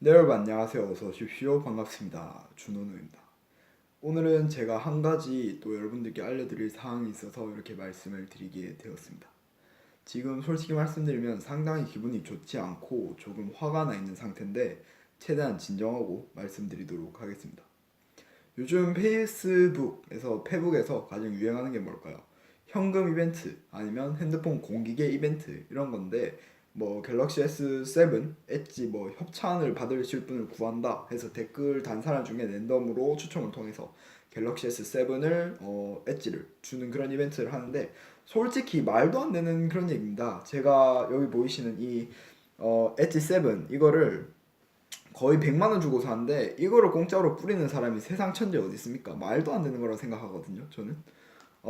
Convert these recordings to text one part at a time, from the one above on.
네 여러분 안녕하세요. 어서 오십시오. 반갑습니다. 준호누입니다. 오늘은 제가 한 가지 또 여러분들께 알려드릴 사항이 있어서 이렇게 말씀을 드리게 되었습니다. 지금 솔직히 말씀드리면 상당히 기분이 좋지 않고 조금 화가 나 있는 상태인데 최대한 진정하고 말씀드리도록 하겠습니다. 요즘 페이스북에서 페북에서 가장 유행하는 게 뭘까요? 현금 이벤트 아니면 핸드폰 공기계 이벤트 이런 건데 뭐 갤럭시 S7 엣지 뭐 협찬을 받으실 분을 구한다 해서 댓글 단 사람 중에 랜덤으로 추첨을 통해서 갤럭시 S7을 어 엣지를 주는 그런 이벤트를 하는데 솔직히 말도 안 되는 그런 얘기입니다. 제가 여기 보이시는 이 어 엣지 7 이거를 거의 100만 원 주고 사는데 이거를 공짜로 뿌리는 사람이 세상 천지에 어디 있습니까? 말도 안 되는 거라고 생각하거든요. 저는.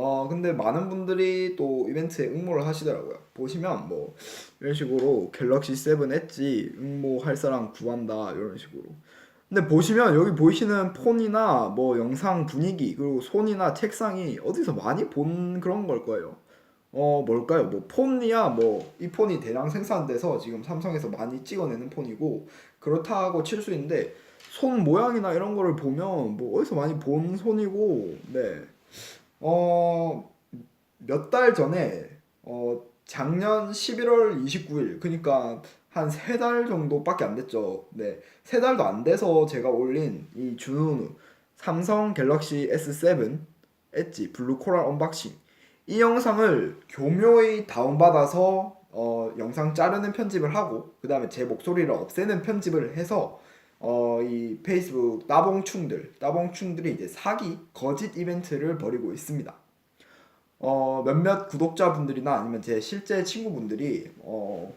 어 근데 많은 분들이 또 이벤트에 응모를 하시더라고요. 보시면 뭐 이런 식으로 갤럭시 7 엣지 응모할 사람 구한다 이런 식으로. 근데 보시면 여기 보이시는 폰이나 뭐 영상 분위기 그리고 손이나 책상이 어디서 많이 본 그런 걸 거예요. 어 뭘까요? 뭐 폰이야 뭐 이 폰이 대량 생산돼서 지금 삼성에서 많이 찍어내는 폰이고 그렇다고 칠 수 있는데 손 모양이나 이런 거를 보면 뭐 어디서 많이 본 손이고 네. 어, 몇 달 전에 어, 작년 11월 29일 그러니까 한 세 달 정도밖에 안 됐죠. 네. 세 달도 안 돼서 제가 올린 이 준우누 삼성 갤럭시 S7 엣지 블루 코랄 언박싱 이 영상을 교묘히 다운받아서 어, 영상 자르는 편집을 하고 그 다음에 제 목소리를 없애는 편집을 해서 어, 이 페이스북 따봉충들, 따봉충들이 이제 사기, 거짓 이벤트를 벌이고 있습니다. 어, 몇몇 구독자분들이나 아니면 제 실제 친구분들이 어,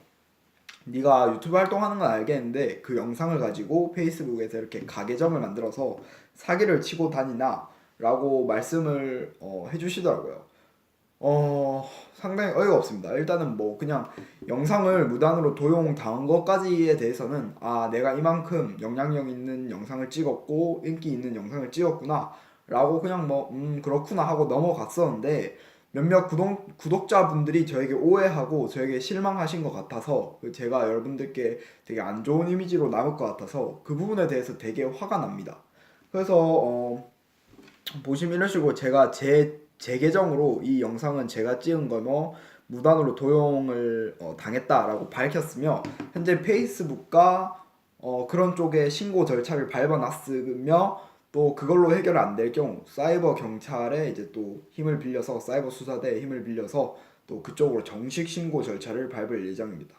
네가 유튜브 활동하는 건 알겠는데 그 영상을 가지고 페이스북에서 이렇게 가계정을 만들어서 사기를 치고 다니나 라고 말씀을 어, 해주시더라고요. 어, 상당히 어이가 없습니다. 일단은 뭐 그냥 영상을 무단으로 도용 당한 것까지에 대해서는 아, 내가 이만큼 영향력 있는 영상을 찍었고 인기 있는 영상을 찍었구나 라고 그냥 뭐 음, 그렇구나 하고 넘어갔었는데 몇몇 구독, 구독자분들이 저에게 오해하고 저에게 실망하신 것 같아서 그 제가 여러분들께 되게 안 좋은 이미지로 남을 것 같아서 그 부분에 대해서 되게 화가 납니다. 그래서 어, 보시면 식으로 제가 제, 제 계정으로 이 영상은 제가 찍은 거뭐 무단으로 도용을 어, 당했다라고 밝혔으며 현재 페이스북과 어, 그런 쪽에 신고 절차를 밟아놨으며 또 그걸로 해결 안 될 경우 사이버 경찰에 이제 또 힘을 빌려서 사이버 수사대에 힘을 빌려서 또 그쪽으로 정식 신고 절차를 밟을 예정입니다.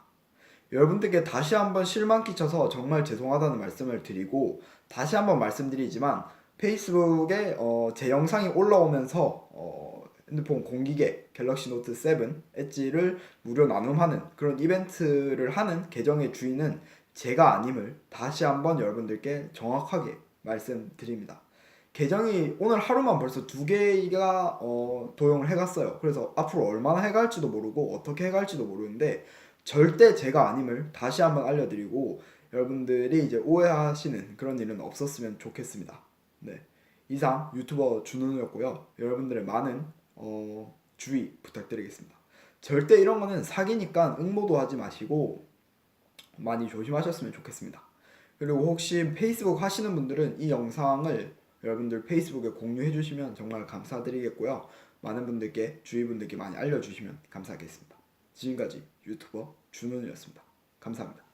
여러분들께 다시 한번 실망 끼쳐서 정말 죄송하다는 말씀을 드리고 다시 한번 말씀드리지만 페이스북에 어, 제 영상이 올라오면서 어, 핸드폰 공기계 갤럭시 노트 7 엣지를 무료 나눔하는 그런 이벤트를 하는 계정의 주인은 제가 아님을 다시 한번 여러분들께 정확하게 말씀드립니다. 계정이 오늘 하루만 벌써 두 개가 어, 도용을 해갔어요. 그래서 앞으로 얼마나 해갈지도 모르고 어떻게 해갈지도 모르는데 절대 제가 아님을 다시 한번 알려드리고 여러분들이 이제 오해하시는 그런 일은 없었으면 좋겠습니다. 네. 이상 유튜버 준우였고요. 여러분들의 많은 어, 주의 부탁드리겠습니다. 절대 이런 거는 사기니까 응모도 하지 마시고 많이 조심하셨으면 좋겠습니다. 그리고 혹시 페이스북 하시는 분들은 이 영상을 여러분들 페이스북에 공유해 주시면 정말 감사드리겠고요. 많은 분들께 주위 분들께 많이 알려주시면 감사하겠습니다. 지금까지 유튜버 준훈이었습니다. 감사합니다.